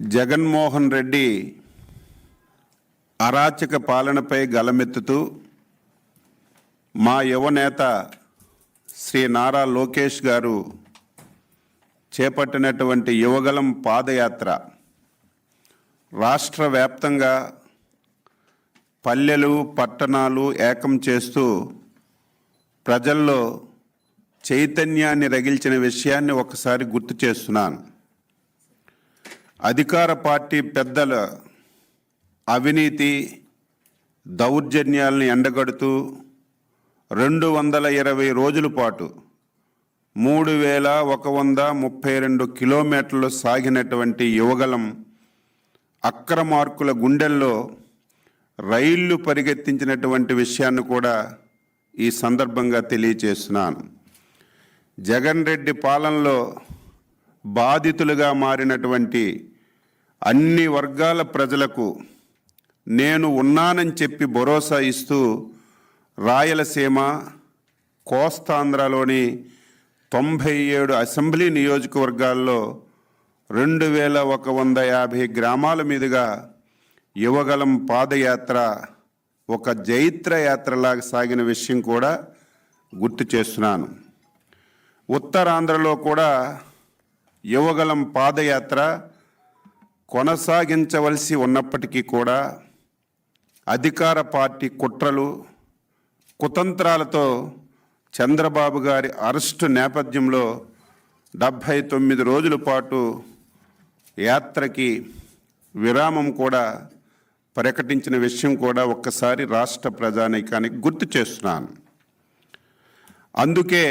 జగన్మోహన్ రెడ్డి అరాచక పాలనపై గలమెత్తుతూ మా యువనేత శ్రీ నారా లోకేష్ గారు చేపట్టినటువంటి యువగలం పాదయాత్ర రాష్ట్ర వ్యాప్తంగా పల్లెలు పట్టణాలు ఏకం చేస్తూ ప్రజల్లో చైతన్యాన్ని రగిల్చిన విషయాన్ని ఒకసారి గుర్తు చేస్తున్నాను. అధికార పార్టీ పెద్దల అవినీతి దౌర్జన్యాలను ఎండగడుతూ రెండు వందల ఇరవై రోజుల పాటు మూడు వేల ఒక వంద ముప్పై రెండు కిలోమీటర్లు సాగినటువంటి యువగలం అక్రమార్కుల గుండెల్లో రైళ్ళు పరిగెత్తించినటువంటి విషయాన్ని కూడా ఈ సందర్భంగా తెలియచేస్తున్నాను. జగన్ రెడ్డి పాలనలో బాధితులుగా మారినటువంటి అన్ని వర్గాల ప్రజలకు నేను ఉన్నానని చెప్పి భరోసా ఇస్తూ రాయలసీమ కోస్తాంధ్రలోని తొంభై ఏడు అసెంబ్లీ నియోజకవర్గాల్లో రెండు వేల ఒక వంద యాభై గ్రామాల మీదుగా యువగలం పాదయాత్ర ఒక జైత్ర యాత్రలాగా సాగిన విషయం కూడా గుర్తు చేస్తున్నాను. ఉత్తరాంధ్రలో కూడా యువగలం పాదయాత్ర కొనసాగించవలసి ఉన్నప్పటికీ కూడా అధికార పార్టీ కుట్రలు కుతంత్రాలతో చంద్రబాబు గారి అరెస్టు నేపథ్యంలో డెబ్భై తొమ్మిది రోజుల పాటు యాత్రకి విరామం కూడా ప్రకటించిన విషయం కూడా ఒక్కసారి రాష్ట్ర ప్రజానీకానికి గుర్తు చేస్తున్నాను. అందుకే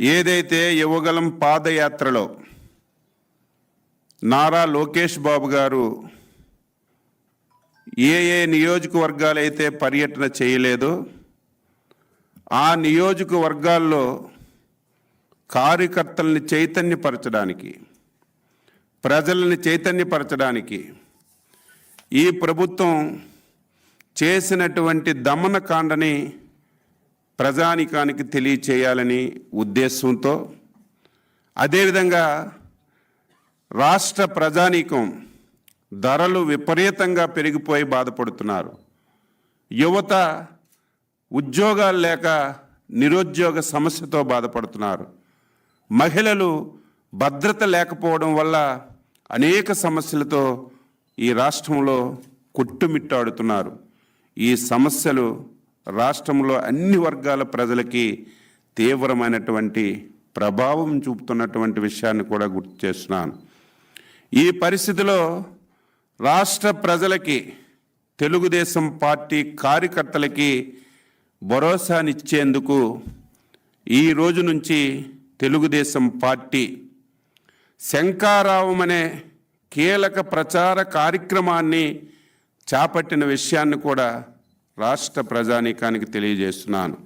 ఏదైతే యువగలం పాదయాత్రలో నారా లోకేష్ బాబు గారు ఏ ఏ నియోజకవర్గాలైతే పర్యటన చేయలేదో ఆ నియోజకవర్గాల్లో కార్యకర్తల్ని చైతన్యపరచడానికి ప్రజల్ని చైతన్యపరచడానికి ఈ ప్రభుత్వం చేసినటువంటి దమనకాండని ప్రజానికానికి తెలియచేయాలని ఉద్దేశంతో అదేవిధంగా రాష్ట్ర ప్రజానీకం ధరలు విపరీతంగా పెరిగిపోయి బాధపడుతున్నారు. యువత ఉద్యోగాలు లేక నిరుద్యోగ సమస్యతో బాధపడుతున్నారు. మహిళలు భద్రత లేకపోవడం వల్ల అనేక సమస్యలతో ఈ రాష్ట్రంలో కొట్టుమిట్టాడుతున్నారు. ఈ సమస్యలు రాష్ట్రంలో అన్ని వర్గాల ప్రజలకి తీవ్రమైనటువంటి ప్రభావం చూపుతున్నటువంటి విషయాన్ని కూడా గుర్తు చేస్తున్నాను. ఈ పరిస్థితిలో రాష్ట్ర ప్రజలకి తెలుగుదేశం పార్టీ కార్యకర్తలకి భరోసానిచ్చేందుకు ఈ రోజు నుంచి తెలుగుదేశం పార్టీ శంకారావం అనే కీలక ప్రచార కార్యక్రమాన్ని చేపట్టిన విషయాన్ని కూడా రాష్ట్ర ప్రజానీకానికి తెలియజేస్తున్నాను.